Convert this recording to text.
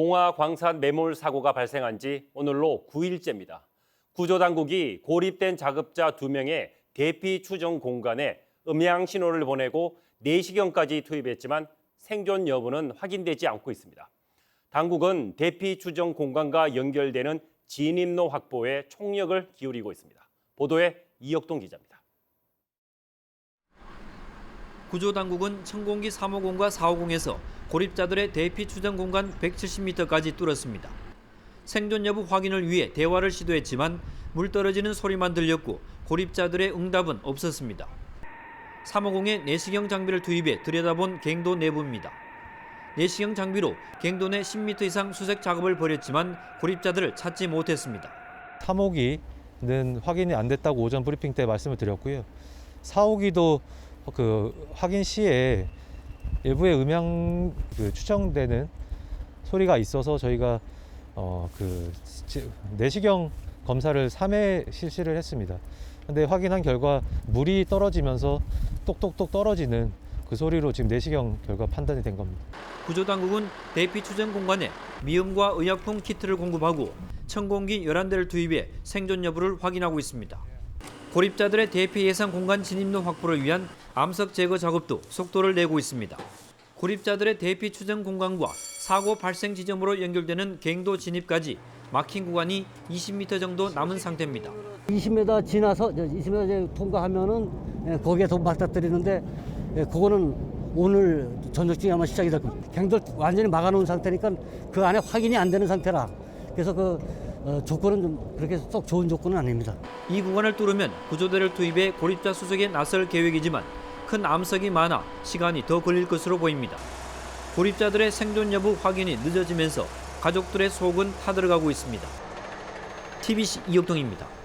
봉화 광산 매몰 사고가 발생한 지 오늘로 9일째입니다. 구조당국이 고립된 작업자 2명의 대피 추정 공간에 음향 신호를 보내고 내시경까지 투입했지만 생존 여부는 확인되지 않고 있습니다. 당국은 대피 추정 공간과 연결되는 진입로 확보에 총력을 기울이고 있습니다. 보도에 이혁동 기자입니다. 구조당국은 천공기 350과 450에서 고립자들의 대피 추정 공간 170m까지 뚫었습니다. 생존 여부 확인을 위해 대화를 시도했지만 물 떨어지는 소리만 들렸고 고립자들의 응답은 없었습니다. 350에 내시경 장비를 투입해 들여다본 갱도 내부입니다. 내시경 장비로 갱도 내 10m 이상 수색 작업을 벌였지만 고립자들을 찾지 못했습니다. 3호기는 확인이 안 됐다고 오전 브리핑 때 말씀을 드렸고요. 4호기도 그 확인 시에 일부의 음향 그 추정되는 소리가 있어서 저희가 어그 내시경 검사를 3회 실시를 했습니다. 근데 확인한 결과 물이 떨어지면서 똑똑똑 떨어지는 그 소리로 지금 내시경 결과 판단이 된 겁니다. 구조당국은 대피 추정 공간에 미음과 의약품 키트를 공급하고 천공기 11대를 투입해 생존 여부를 확인하고 있습니다. 고립자들의 대피 예상 공간 진입로 확보를 위한 암석 제거 작업도 속도를 내고 있습니다. 고립자들의 대피 추정 공간과 사고 발생 지점으로 연결되는 갱도 진입까지 막힌 구간이 20m 정도 남은 상태입니다. 20m 지나서 20m 이제 통과하면은 예, 거기에 더 맞닥뜨리는데 예, 그거는 오늘 저녁 중에 아마 시작이 될 겁니다. 갱돌 완전히 막아놓은 상태니까 그 안에 확인이 안 되는 상태라 그래서 그 어, 조건은 좀 그렇게 썩 좋은 조건은 아닙니다. 이 구간을 뚫으면 구조대를 투입해 고립자 수색에 나설 계획이지만 큰 암석이 많아 시간이 더 걸릴 것으로 보입니다. 고립자들의 생존 여부 확인이 늦어지면서 가족들의 속은 타들어가고 있습니다. TBC 이혁동입니다.